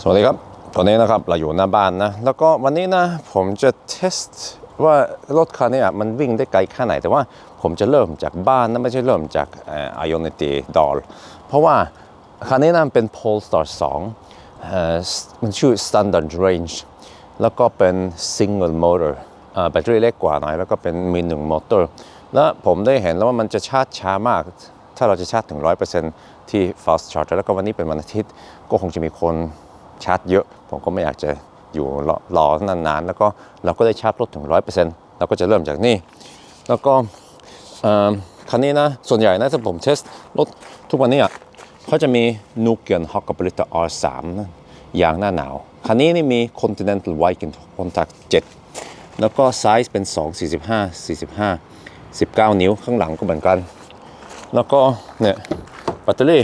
สวัสดีครับ ตอนนี้นะครับเราอยู่หน้าบ้านนะ แล้วก็วันนี้นะผมจะเทสว่ารถคันนี้มันวิ่งได้ไกลแค่ไหน แต่ว่าผมจะเริ่มจากบ้านนะไม่ใช่เริ่มจากเอ่อ Ionity d o l เพราะว่าคันนี้นะเป็น Polestar 2เอ่อมันชื่อ Standard Range แล้วก็เป็น Single Motor เอ่อแบตเตอรี่เล็กกว่าหน่อยแล้วก็เป็นมีหนึ่งมอเตอร์ แล้วผมได้เห็นแล้วว่ามันจะชาร์จช้ามาก ถ้าเราจะชาร์จถึง 100%ที่ fast charger แล้วก็วันนี้เป็นวันอาทิตย์ก็คงจะมีคน ชาร์จเยอะ ผมก็ไม่อยากจะอยู่รออนานๆ แล้วก็เราก็ได้ชาร์จรถถึง 100%เราก็จะเริ่มจากนี่ แล้วก็คันนี้นะ ส่วนใหญ่นะถ้าผมเทสรถทุกวันนี้อะเขาจะมี n u k i a n h o c k a b r i t a R3 นะยางหน้าหนาว คันนี้นี่มี Continental Viking Contact 7 แล้วก็ไซส์เป็น 2 45 45 19 นิ้วข้างหลังก็เหมือนกัน แล้วก็เนี่ยแบตเตอรี่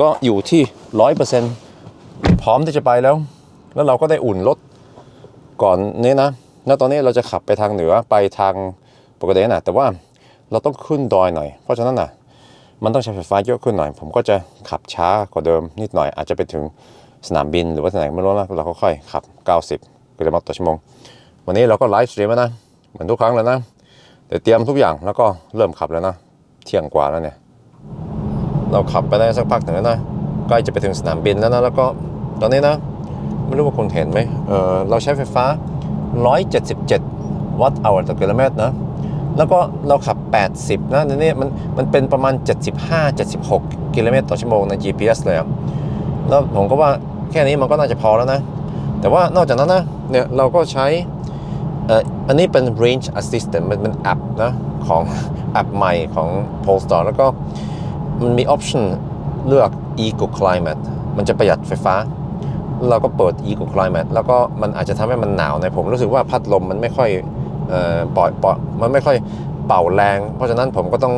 ก็อยู่ที่ 100% พร้อมที่จะไปแล้ว แล้วเราก็ได้อุ่นรถก่อนนี้นะแล้วตอนนี้เราจะขับไปทางเหนือไปทางปกตินะแต่ว่าเราต้องขึ้นดอยหน่อย เพราะฉะนั้นนะมันต้องใช้ไฟฟ้าเยอะขึ้นหน่อย ผมก็จะขับช้ากว่าเดิมนิดหน่อย อาจจะไปถึงสนามบินหรือว่าที่ไหนไม่รู้นะเราค่อยๆขับ 90กิโลเมตรต่อชั่วโมง วันนี้เราก็ไลฟ์สตรีมแล้วนะ เหมือนทุกครั้งเลยนะเดี๋ยวเตรียมทุกอย่างแล้วก็เริ่มขับแล้วนะ เที่ยงกว่าแล้วเนี่ย เราขับไปได้สักพักหนึ่งแล้วนะ ใกล้จะไปถึงสนามบินแล้วนะ แล้วก็ ตอนนี้นะไม่รู้ว่าคุณเห็นไหมเออเราใช้ไฟฟ้า 177 วัตต์อวต่อกิโลเมตรนะ แล้วก็เราขับ 80 นะในนี้มันมันเป็นประมาณ 75-76 กิโลเมตรต่อชั่วโมงใน GPS เลยอะแล้วผมก็ว่าแค่นี้มันก็น่าจะพอแล้วนะ แต่ว่านอกจากนั้นนะเนี่ยเราก็ใช้อ,อ,อันนี้เป็น range assistant มันเป็นแอปนะของแอปใหม่ของ Polestar แล้วก็มันมี option เลือก eco climate มันจะประหยัดไฟฟ้า เราก็เปิด eco climate แล้วก็มันอาจจะทำให้มันหนาวในผมรู้สึกว่าพัดลมมันไม่ค่อยปล่อยปล่อยมันไม่ค่อยเป่าแรง เพราะฉะนั้นผมก็ต้อง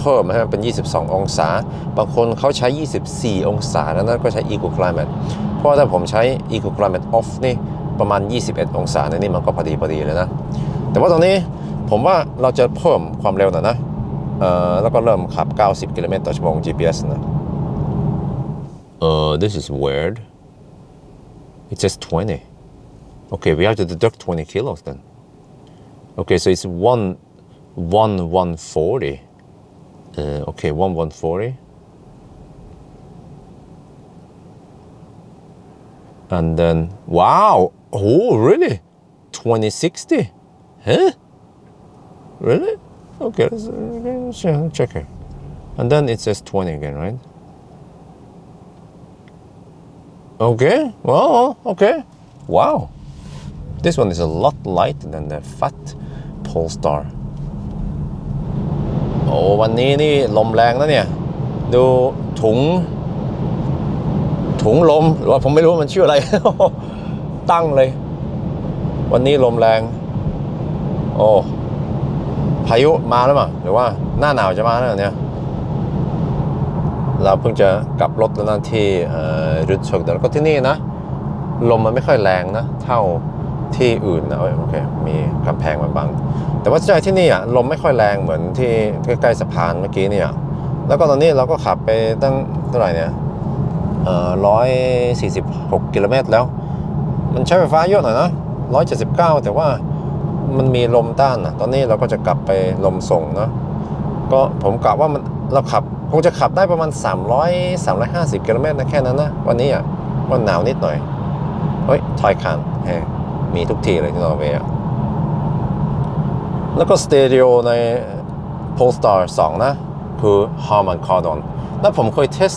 เพิ่มให้มันเป็น 22 องศา บางคนเขาใช้ 24 องศาแล้วนั่นก็ใช้ eco climate เพราะถ้าผมใช้ eco climate off นี่ประมาณ 21 องศาในนี่มันก็พอดีพอดีเลยนะ แต่ว่าตอนนี้ผมว่าเราจะเพิ่มความเร็วหน่อยนะแล้วก็เริ่มขับ 90 กิโลเมตรต่อชั่วโมง GPS นะ Uh, this is weird. It says 20. Okay, we have to deduct 20 kilos then. Okay, so it's one, one, 140. Uh, okay, one, 140. And then, wow, oh, really? 2060? Huh? Really? Okay, let's, uh, check here. And then it says 20 again, right? Okay, well, okay. Wow. This one is a lot lighter than the fat Polestar. โอ้วันนี้นี่ลมแรงนะเนี่ย ดูถุง ถุงลม หรือว่าผมไม่รู้มันชื่ออะไร ตั้งเลย วันนี้ลมแรง โอ้พายุมาแล้วมั้งหรือว่าหน้าหนาวจะมาแล้วเหรอเนี่ย เราเพิ่งจะกลับรถแล้วนะที่ รุดชกแต่แล้วก็ที่นี่นะ ลมมันไม่ค่อยแรงนะ เท่าที่อื่นนะโอเค มีกำแพงมาบัง แต่ว่าใจที่นี่อะลมไม่ค่อยแรงเหมือนที่ใกล้ๆสะพานเมื่อกี้เนี่ย แล้วก็ตอนนี้เราก็ขับไปตั้งเท่าไหร่เนี่ยเอ่อร้อยสี่สิบหกกิโลเมตรแล้ว มันใช้ไฟฟ้าเยอะหน่อยนะร้อยเจ็ดสิบเก้าแต่ว่ามันมีลมต้านนะตอนนี้เราก็จะกลับไปลมส่งเนาะก็ผมกะว่ามันเราขับ คงจะขับได้ประมาณ 300 350กิโลเมตรนะแค่นั้นนะ วันนี้อะมันหนาวนิดหน่อย เฮ้ยทอยคันเฮ้มีทุกที่เลยที่นอร์เวย์แล้วก็สเตอริโอใน Polestar 2 นะ คือ Harman Kardon แล้วผมเคยเทส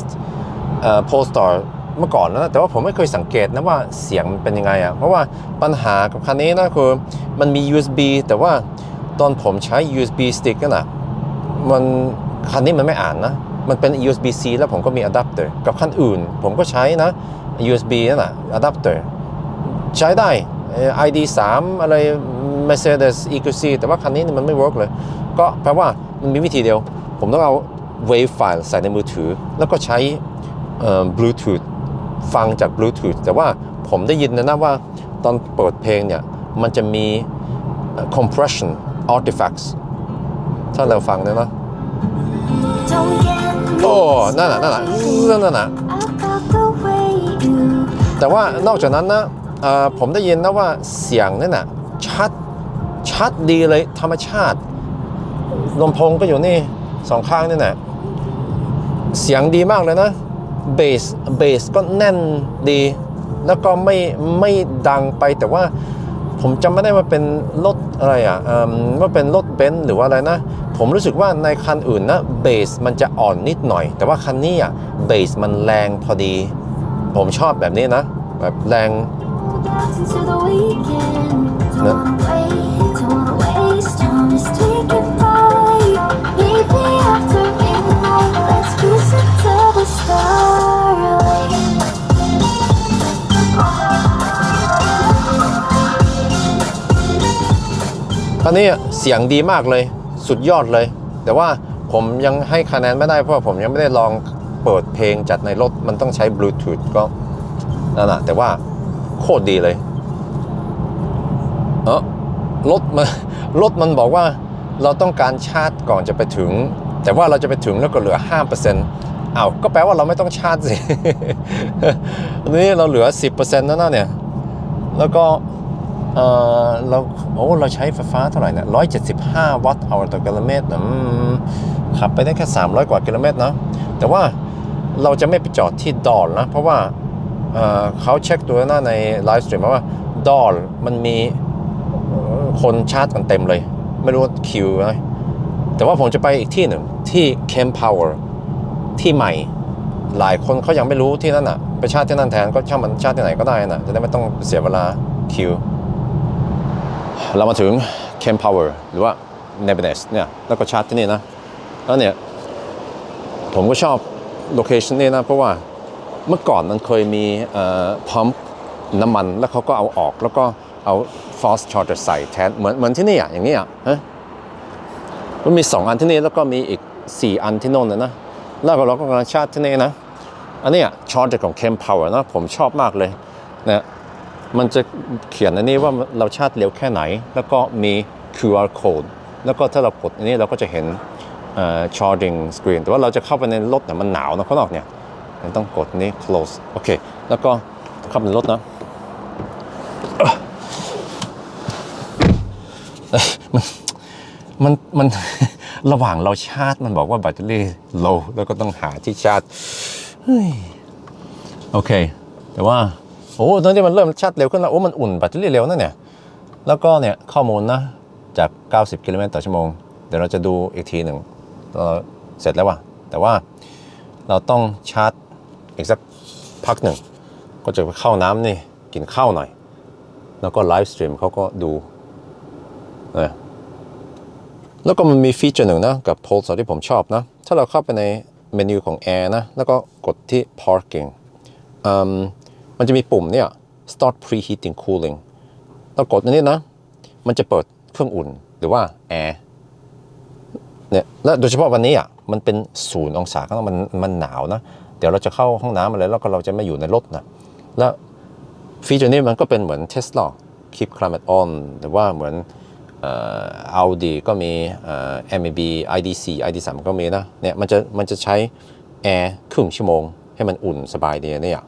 เอ่อ Polestar เมื่อก่อนนะแต่ว่าผมไม่เคยสังเกตนะว่าเสียงมันเป็นยังไงอะเพราะว่าปัญหากับคันนี้นะคือมันมี USB แต่ว่าตอนผมใช้ USB stick นั่นน่ะมันคันนี้มันไม่อ่านนะ มันเป็น USB-C แล้วผมก็มีอะแดปเตอร์กับคันอื่น ผมก็ใช้นะ USB นั่นแหละอะแดปเตอร์ใช้ได้ ID 3 อะไร Mercedes EQC แต่ว่าคันนี้มันไม่เวิร์กเลย ก็แปลว่ามันมีวิธีเดียว ผมต้องเอา wave file ใส่ในมือถือ แล้วก็ใช้ Bluetooth ฟังจาก Bluetooth แต่ว่าผมได้ยินนะนะว่าตอนเปิดเพลงเนี่ย มันจะมี compression artifacts ถ้าเราฟังเนี่ยนะ นั่นน่ะนั่นน่ะนั่นน่ะแต่ว่านอกจากนั้นนะเอ่อผมได้ยินนะว่าเสียงนี่น่ะชัดชัดดีเลยธรรมชาติลำโพงก็อยู่นี่สองข้างนี่น่ะเสียงดีมากเลยนะเบสเบสก็แน่นดี แล้วก็ไม่ไม่ดังไปแต่ว่า ผมจำไม่ได้ว่าเป็นรถอะไรอะว่าเป็นรถเบนซ์หรือว่าอะไรนะ ผมรู้สึกว่าในคันอื่นนะเบสมันจะอ่อนนิดหน่อย แต่ว่าคันนี้อะเบสมันแรงพอดี ผมชอบแบบนี้นะ แบบแรงนะ คันนี้เสียงดีมากเลยสุดยอดเลย แต่ว่าผมยังให้คะแนนไม่ได้เพราะว่าผมยังไม่ได้ลองเปิดเพลงจัดในรถมันต้องใช้บลูทูธก็นั่นแหะแต่ว่าโคตรดีเลยเออรถมันรถมันบอกว่าเราต้องการชาร์จก่อนจะไปถึง แต่ว่าเราจะไปถึงแล้วก็เหลือ 5%อ้าวก็แปลว่าเราไม่ต้องชาร์จสินี้เราเหลือ 10%แล้วนะเนี่ย แล้วก็ เออเราโอ้เราใช้ไฟฟ้าเท่าไหร่เนี่ย175วัตต์เอาต่อกิโลเมตรนะขับไปได้แค่300กว่ากิโลเมตรนะแต่ว่าเราจะไม่ไปจอดที่ดอลนะ เพราะว่าเเขาเช็คตัวหน้าในไลฟ์สตรีมว่าดอลมันมีคนชาร์จกันเต็มเลย ไม่รู้ว่าคิวไหมแต่ว่าผมจะไปอีกที่หนึ่งที่ Camp Power ที่ใหม่หลายคนเขายังไม่รู้ที่นั่นอะ ไปชาร์จที่นั่นแทนก็ช่างมันชาร์จที่ไหนก็ได้น่ะจะได้ไม่ต้องเสียเวลาคิว เรามาถึง Camp Power หรือว่า n e b e n e s เนี่ยแล้วก็ชาร์จที่นี่นะ แล้วเนี่ย ผมก็ชอบโลเคชันนี้นะ เพราะว่าเมื่อก่อนมันเคยมีเอ่อพัมป์น้ำมันแล้วเขาก็เอาออกแล้วก็เอา fast charger ใส่แทนเหมือนเหมือนที่นี่อะอย่างนี้อะฮะมันมี 2 อันที่นี่แล้วก็มีอีก 4 อันที่โน่นนะนะ แล้วก็เราก็กำลังชาร์จที่นี่นะ อันเนี้ชาร์จของ Camp Power นะผมชอบมากเลยนะ มันจะเขียนอันนี้ว่าเราชาร์จเร็วแค่ไหน แล้วก็มี QR code แล้วก็ถ้าเรากดอันนี้เราก็จะเห็น charging screen แต่ว่าเราจะเข้าไปในรถเนี่ยมันหนาวนะข้างนอกเนี่ยมันต้องกดนี้ close โอเค แล้วก็เข้าไปในรถนะมันมันมันระหว่างเราชาร์จมันบอกว่าแบตเตอรี่ low แล้วก็ต้องหาที่ชาร์จโอเค แต่ว่า โอ้ตอนนี้มันเริ่มชาร์จเร็วขึ้นแล้ว โอ้ มันอุ่นแบตเตอรี่เร็วนะเนี่ย แล้วก็เนี่ยข้อมูลนะ จาก 90 กิโลเมตรต่อชั่วโมง เดี๋ยวเราจะดูอีกทีหนึ่งเราเสร็จแล้วว่ะ แต่ว่าเราต้องชาร์จอีกสักพักหนึ่ง ก็จะไปเข้าน้ำนี่กินข้าวหน่อย แล้วก็ไลฟ์สตรีมเขาก็ดูนะแล้วก็มันมีฟีเจอร์หนึ่งนะ กับโพลสที่ผมชอบนะ ถ้าเราเข้าไปในเมนูของ Air นะ แล้วก็กดที่ Parking อืม มันจะมีปุ่มเนี่ย Start Preheating Cooling เรากดอันนี้นะ มันจะเปิดเครื่องอุ่นหรือว่าแอร์เนี่ยและโดยเฉพาะวันนี้อะมันเป็นศูนย์องศาข้างนอกมันมันหนาวนะ เดี๋ยวเราจะเข้าห้องน้ำอะไรแล้วก็เราจะไม่อยู่ในรถนะ แล้วฟีเจอร์นี้มันก็เป็นเหมือน Tesla Keep Climate On หรือว่าเหมือนเอ่อ Audi ก็มีเอ่อ MAB ID4 ID3 ก็มีนะเนี่ยมันจะมันจะใช้แอร์ครึ่งชั่วโมง ให้มันอุ่นสบายดีเนี่ย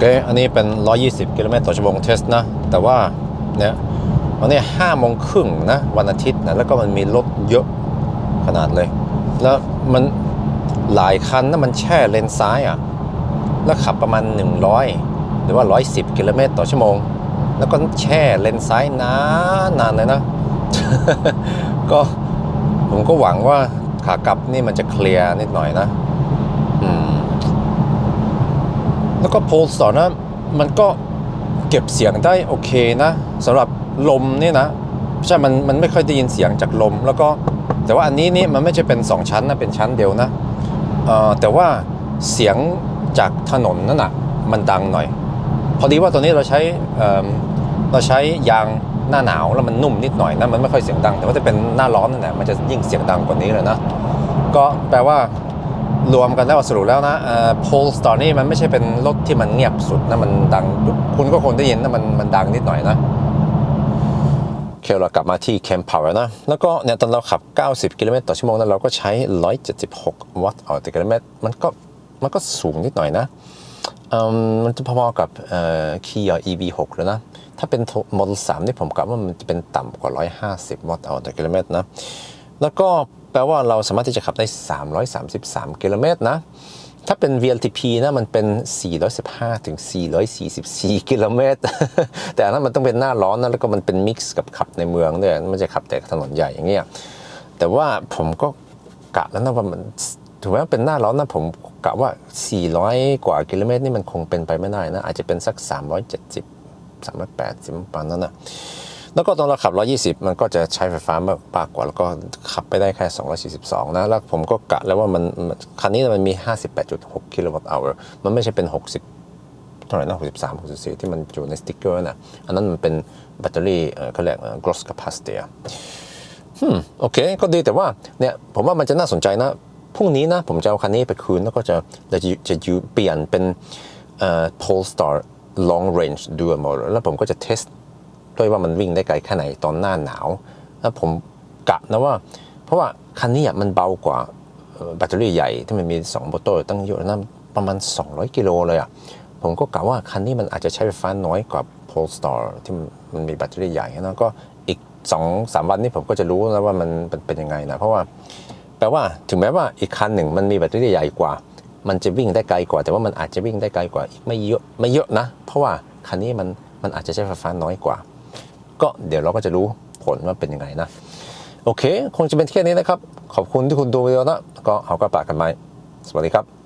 เค อันนี้เป็น 120 กิโลเมตรต่อชั่วโมงเทสนะ แต่ว่าเนี่ยวันนี้5โมงครึ่งนะวันอาทิตย์นะแล้วก็มันมีรถเยอะขนาดเลย แล้วมันหลายคันนะมันแช่เลนซ้ายอะแล้วขับประมาณ 100 หรือว่า 110 กิโลเมตรต่อชั่วโมง แล้วก็แช่เลนซ้ายนานนานเลยนะ ก็ผมก็หวังว่าขากลับนี่มันจะเคลียร์นิดหน่อยนะ อืม แล้วก็โพลสตอร์นะมันก็เก็บเสียงได้โอเคนะสำหรับลมนี่นะใช่มันมันไม่ค่อยได้ยินเสียงจากลม แล้วก็แต่ว่าอันนี้นี่มันไม่ใช่เป็น 2 ชั้นนะเป็นชั้นเดียวนะเอ่อแต่ว่าเสียงจากถนนนั่นนะมันดังหน่อย พอดีว่าตอนนี้เราใช้เอิ่มเราใช้ยางหน้าหนาวแล้วมันนุ่มนิดหน่อยนะมันไม่ค่อยเสียงดัง แต่ว่าถ้าเป็นหน้าร้อนนั่นแหละมันจะยิ่งเสียงดังกว่านี้เลยนะก็แปลว่า รวมกันแล้วสรุปแล้วนะโพลสตอรี่มันไม่ใช่เป็นรถที่มันเงียบสุดนะมันดัง คุณก็คงได้ยินนะมันมันดังนิดหน่อยนะเคเรากลับมาที่ Camp Power นะ แล้วก็เนี่ยตอนเราขับ 90 กิโลเมตรต่อชั่วโมงนั้นเราก็ใช้ 176 วัตต์ต่อกิโลเมตรมันก็มันก็สูงนิดหน่อยนะมมันจะพอๆกับเอ่อ Kia EV6 เลยนะ ถ้าเป็น Model 3นี่ผมกะว่ามันจะเป็นต่ำกว่า 150 วัตต์ต่อกิโลเมตรนะ แล้วก็ แปลว่าเราสามารถที่จะขับได้ 333 กิโลเมตรนะ ถ้าเป็น VLTP นะมันเป็น 415 ถึง 444 กิโลเมตร แต่นนั้นมันต้องเป็นหน้าร้อนนะแล้วก็มันเป็นมิกซ์กับขับในเมืองด้วยมันจะขับแต่ถนนใหญ่อย่างเงี้ย แต่ว่าผมก็กะแล้วนะว่ามันถือว่าเป็นหน้าร้อนนะผมกะว่า 400 กว่ากิโลเมตรนี่มันคงเป็นไปไม่ได้นะ อาจจะเป็นสัก 370 380ประมาณนั้นนะ แล้วก็ตอนเราขับ 120 มันก็จะใช้ไฟฟ้ามากกว่า แล้วก็ขับไปได้แค่ 242 นะ แล้วผมก็กะแล้วว่ามันคันนี้มันมี 58.6 กิโลวัตต์ชั่วโมงมันไม่ใช่เป็น 60 เท่าไหร่นะ 63 64 ที่มันอยู่ในสติ๊กเกอร์นะอันนั้นมันเป็นแบตเตอรี่เขาเรียก gross capacity อืมโอเค ก็ดีแต่ว่าเนี่ยผมว่ามันจะน่าสนใจนะ พรุ่งนี้นะผมจะเอาคันนี้ไปคืนแล้วก็จะจะจะจะเปลี่ยนเป็นเอ่อ Polestar Long Range Dual Motor แล้วผมก็จะเทส ด้วยว่ามันวิ่งได้ไกลแค่ไหนตอนหน้าหนาว แล้วผมกะนะว่า เพราะว่าคันนี้มันเบากว่าแบตเตอรี่ใหญ่ที่มันมี2มเตอร์ตั้งเยอะนะประมาณ 200 กิโลเลยอะผมก็กะว่าคันนี้มันอาจจะใช้ไฟฟ้าน้อยกว่า Polestar ที่มันมีแบตเตอรี่ใหญ่นะก็อีก2อสามวันนี้ผมก็จะรู้แล้วว่ามันเป็นเป็นยังไงนะเพราะว่าแปลว่าถึงแม้ว่าอีกคันหนึ่งมันมีแบตเตอรี่ใหญ่กว่า มันจะวิ่งได้ไกลกว่า แต่ว่ามันอาจจะวิ่งได้ไกลกว่าอีกไม่เยอะไม่เยอะนะ เพราะว่าคันนี้มันมันอาจจะใช้ไฟฟ้าน้อยกว่า ก็เดี๋ยวเราก็จะรู้ผลว่าเป็นยังไงนะ โอเค คงจะเป็นแค่นี้นะครับ ขอบคุณที่คุณดูวิดีโอนะ ก็เอากระปากกันไหมสวัสดีครับ